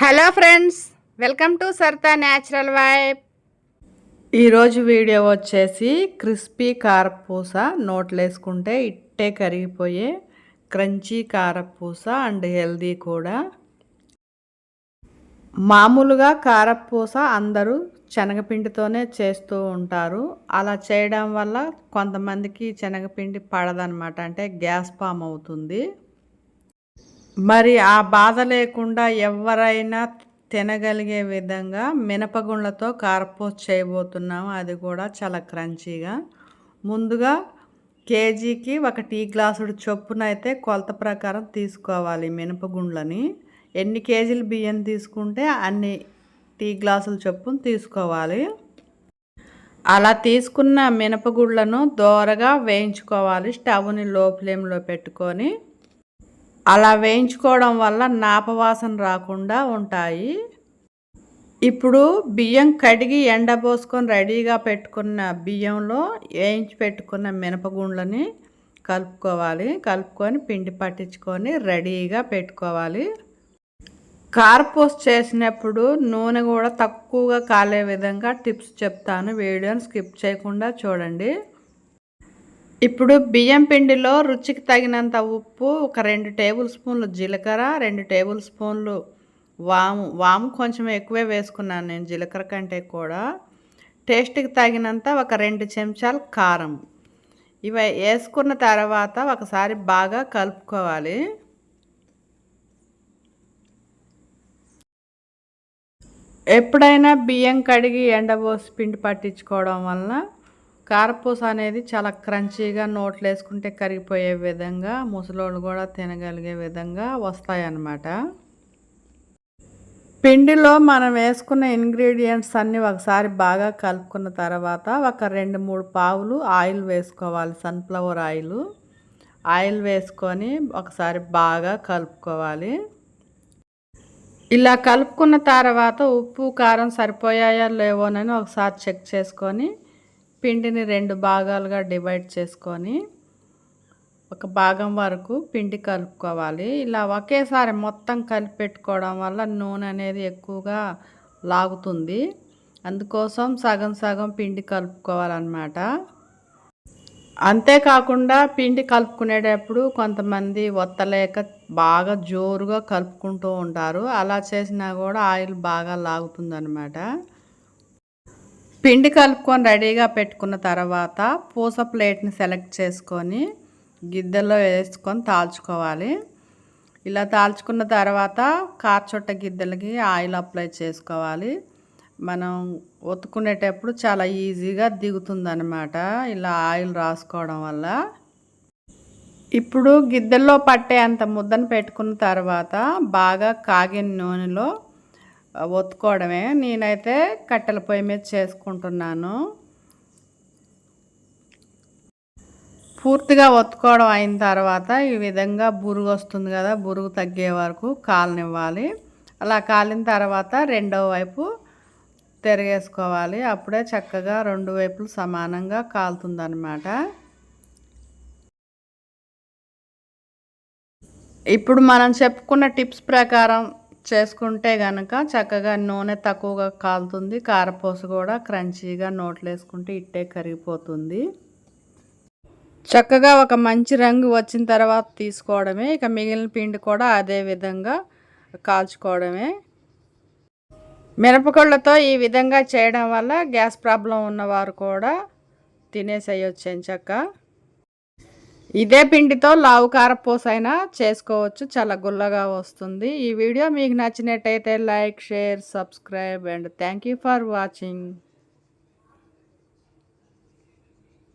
Hello friends welcome to Sarta natural vibe. ఈరోజు video వచ్చేసి crispy కారపూస నోట్లేసుకుంటే ఇట్టే కరిగిపోయే క్రంచీ కారపూస అండ్ హెల్దీ కూడా. మామూలుగా కారపూస అందరూ శనగపిండితోనే చేస్తూ ఉంటారు. అలా చేయడం వల్ల కొంతమందికి శనగపిండి పడదనమాట అంటే గ్యాస్ ఫామ్ అవుతుంది. మరి ఆ బాధ లేకుండా ఎవరైనా తినగలిగే విధంగా మినపగుండ్లతో కార్పోస్ చేయబోతున్నాము అది కూడా చాలా క్రంచీగా. ముందుగా కేజీకి ఒక టీ గ్లాసుడు చొప్పున అయితే కొలత ప్రకారం తీసుకోవాలి మినపగుండ్లని. ఎన్ని కేజీలు బియ్యం తీసుకుంటే అన్ని టీ గ్లాసుల చొప్పున తీసుకోవాలి. అలా తీసుకున్న మినపగుళ్ళను దోరగా వేయించుకోవాలి. స్టవ్ని లో ఫ్లేమ్లో పెట్టుకొని అలా వేయించుకోవడం వల్ల నాపవాసన రాకుండా ఉంటాయి. ఇప్పుడు బియ్యం కడిగి ఎండబోసుకొని రెడీగా పెట్టుకున్న బియ్యంలో వేయించి పెట్టుకున్న మినపగుండ్లని కలుపుకోవాలి. కలుపుకొని పిండి పట్టించుకొని రెడీగా పెట్టుకోవాలి. కార్పోస్ చేసినప్పుడు నూనె కూడా తక్కువగా కాలే విధంగా టిప్స్ చెప్తాను. వీడియోని స్కిప్ చేయకుండా చూడండి. ఇప్పుడు బియ్యం పిండిలో రుచికి తగినంత ఉప్పు ఒక రెండు టేబుల్ స్పూన్లు జీలకర్ర రెండు టేబుల్ స్పూన్లు వాము. వాము కొంచెం ఎక్కువే వేసుకున్నాను నేను జీలకర్ర కంటే కూడా. టేస్ట్కి తగినంత ఒక రెండు చెంచాలు కారం. ఇవి వేసుకున్న తర్వాత ఒకసారి బాగా కలుపుకోవాలి. ఎప్పుడైనా బియ్యం కడిగి ఎండబోసి పిండి పట్టించుకోవడం వలన కారపూస అనేది చాలా క్రంచీగా నోట్లు వేసుకుంటే కరిగిపోయే విధంగా ముసలోళ్ళు కూడా తినగలిగే విధంగా వస్తాయన్నమాట. పిండిలో మనం వేసుకున్న ఇంగ్రీడియంట్స్ అన్నీ ఒకసారి బాగా కలుపుకున్న తర్వాత ఒక రెండు మూడు పావులు ఆయిల్ వేసుకోవాలి సన్ఫ్లవర్ ఆయిల్. ఆయిల్ వేసుకొని ఒకసారి బాగా కలుపుకోవాలి. ఇలా కలుపుకున్న తర్వాత ఉప్పు కారం సరిపోయాయా లేవోనని ఒకసారి చెక్ చేసుకొని పిండిని రెండు భాగాలుగా డివైడ్ చేసుకొని ఒక భాగం వరకు పిండి కలుపుకోవాలి. ఇలా ఒకేసారి మొత్తం కలిపి పెట్టుకోవడం వల్ల నూనె అనేది ఎక్కువగా లాగుతుంది. అందుకోసం సగం సగం పిండి కలుపుకోవాలన్నమాట. అంతేకాకుండా పిండి కలుపుకునేటప్పుడు కొంతమంది ఒత్తలేక బాగా జోరుగా కలుపుకుంటూ ఉంటారు. అలా చేసినా కూడా ఆయిల్ బాగా లాగుతుందన్నమాట. పిండి కలుపుకొని రెడీగా పెట్టుకున్న తర్వాత పూస ప్లేట్ని సెలెక్ట్ చేసుకొని గిద్దెలో వేసుకొని తాల్చుకోవాలి. ఇలా తాల్చుకున్న తర్వాత కార్చొట్ట గిద్దెలకి ఆయిల్ అప్లై చేసుకోవాలి. మనం ఒత్తుకునేటప్పుడు చాలా ఈజీగా దిగుతుందనమాట ఇలా ఆయిల్ రాసుకోవడం వల్ల. ఇప్పుడు గిద్దెల్లో పట్టే అంత ముద్దను పెట్టుకున్న తర్వాత బాగా కాగిన నూనెలో ఒత్తుకోవడమే. నేనైతే కట్టెల పొయ్యి మీద చేసుకుంటున్నాను. పూర్తిగా ఒత్తుకోవడం అయిన తర్వాత ఈ విధంగా బురుగు వస్తుంది కదా బురుగు తగ్గే వరకు కాలనివ్వాలి. అలా కాలిన తర్వాత రెండవ వైపు తిరగేసుకోవాలి. అప్పుడే చక్కగా రెండు వైపులు సమానంగా కాలుతుందనమాట ఇప్పుడు మనం చెప్పుకున్న టిప్స్ ప్రకారం చేసుకుంటే కనుక చక్కగా నూనె తక్కువగా కాలుతుంది కారపూస కూడా క్రంచీగా నోట్లు వేసుకుంటే ఇట్టే కరిగిపోతుంది. చక్కగా ఒక మంచి రంగు వచ్చిన తర్వాత తీసుకోవడమే ఇక మిగిలిన పిండి కూడా అదే విధంగా కాల్చుకోవడమే. మిరపకాయలతో ఈ విధంగా చేయడం వల్ల గ్యాస్ ప్రాబ్లం ఉన్నవారు కూడా తినేసేయొచ్చు చక్కగా ఇదే పిండితో లావు కారపూస అయినా చేసుకోవచ్చు. చాలా గుల్లగా వస్తుంది ఈ వీడియో. మీకు నచ్చినట్టయితే like share subscribe and thank for watching.